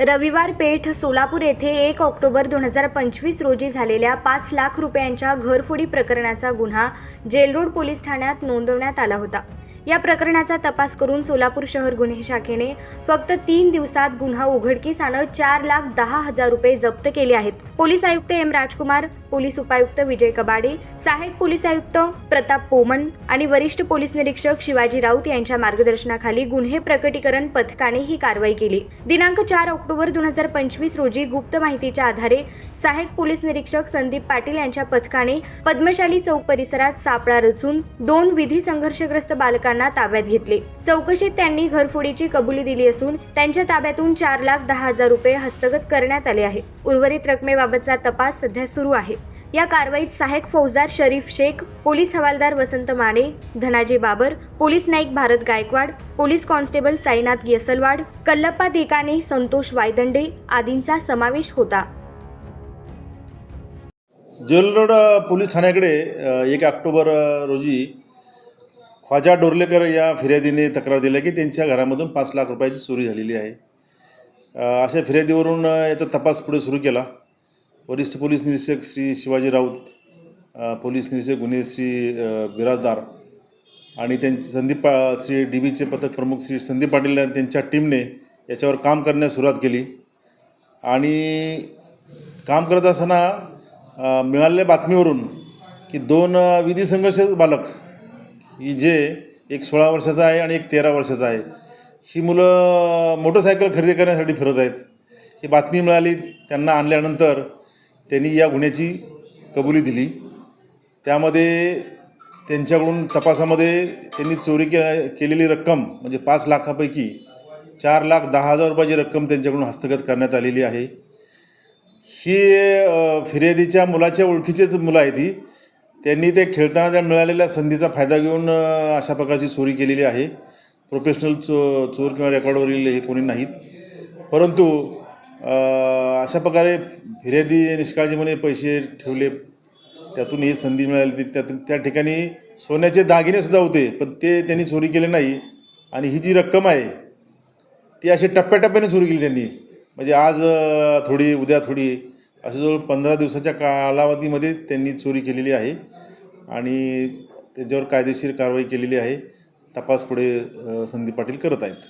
रविवार पेठ सोलापूर येथे एक ऑक्टोबर दोन हजार पंचवीस रोजी झालेल्या पाच लाख रुपयांच्या घरफोडी प्रकरणाचा गुन्हा जेलरोड पोलीस ठाण्यात नोंदवण्यात आला होता. या प्रकरणाचा तपास करून सोलापूर शहर गुन्हे शाखेने फक्त तीन दिवसात गुन्हा उघडकीस आणत चार लाख दहा हजार रुपये जप्त केले आहेत. पोलीस आयुक्त एम राजकुमार पोलीस उपायुक्त विजय कबाडे सहाय्यक पोलीस आयुक्त प्रताप पोमन आणि वरिष्ठ पोलीस निरीक्षक शिवाजी राऊत यांच्या मार्गदर्शनाखाली गुन्हे प्रकटीकरण पथकाने ही कारवाई केली. दिनांक चार ऑक्टोबर दोन हजार पंचवीस रोजी गुप्त माहितीच्या आधारे सहाय्यक पोलीस निरीक्षक संदीप पाटील यांच्या पथकाने पद्मशाली चौक परिसरात सापळा रचून दोन विधी संघर्षग्रस्त बालकांना ताब्यात घेतले. चौकशीत त्यांनी घरफोडीची कबुली दिली असून त्यांच्या ताब्यातून चार लाख दहा हजार रुपये हस्तगत करण्यात आले आहे. उर्वरित रकमेबाबतचा तपास सध्या सुरू आहे. या कारवाईत सहाय्यक फौजदार शरीफ शेख पोलीस हवालदार वसंत माने धनाजी बाबर पोलीस नाईक भारत गायकवाड पोलीस कॉन्स्टेबल साईनाथ येसलवाड कल्लप्पा देकाने संतोष वायदंडे आदींचा समावेश होता. जेलरोड पोलीस ठाण्याकडे एक ऑक्टोबर रोजी ख्वाजा डोरलेकर या फिर्यादीने तक्रार दिली की त्यांच्या घरामधून पाच लाख रुपयाची चोरी झालेली आहे. अशा फिर्यादीवरून याचा तपास पुढे सुरू केला. वरिष्ठ पोलीस निरीक्षक श्री शिवाजी राऊत पोलीस निरीक्षक गुन्हे श्री बिराजदार आणि त्यांचे संदीप पा श्री डी बीचे पथक प्रमुख श्री संदीप पाटील त्यांच्या टीमने याच्यावर काम करण्यास सुरुवात केली. आणि काम करत असताना मिळालेल्या बातमीवरून की दोन विधी संघर्ष बालक ही जे एक सोळा वर्षाचा आहे आणि एक तेरा वर्षाचा आहे. ही मुलं मोटरसायकल खरेदी करण्यासाठी फिरत आहेत. ही बातमी मिळाली त्यांना आणल्यानंतर त्यांनी या गुन्ह्याची कबुली दिली. त्यामध्ये त्यांच्याकडून तपासामध्ये त्यांनी चोरी के केलेली रक्कम म्हणजे पाच लाखापैकी चार लाख दहा हजार रुपयाची रक्कम त्यांच्याकडून हस्तगत करण्यात आलेली आहे. ही फिर्यादीच्या मुलाच्या ओळखीचेच मुलं आहेत ही. त्यांनी ते खेळताना त्या मिळालेल्या संधीचा फायदा घेऊन अशा प्रकारची चोरी केलेली आहे. प्रोफेशनल चो चोर किंवा रेकॉर्डवरील हे कोणी नाहीत. परंतु अशा प्रकारे फिर्यादी निष्काळजीपणे पैसे ठेवले. त्यातून ही संधी मिळाली ती त्यातून त्या ठिकाणी सोन्याचे दागिनेसुद्धा होते पण ते त्यांनी चोरी केले नाही. आणि ही जी रक्कम आहे ती अशी टप्प्याटप्प्याने चोरी केली त्यांनी. म्हणजे आज थोडी उद्या थोडी अशा जवळ पंधरा दिवसाच्या कालावधीमध्ये त्यांनी चोरी केलेली आहे. आणि त्याच्यावर कायदेशीर कारवाई केलेली आहे. तपास पुढे संदीप पाटील करत आहेत.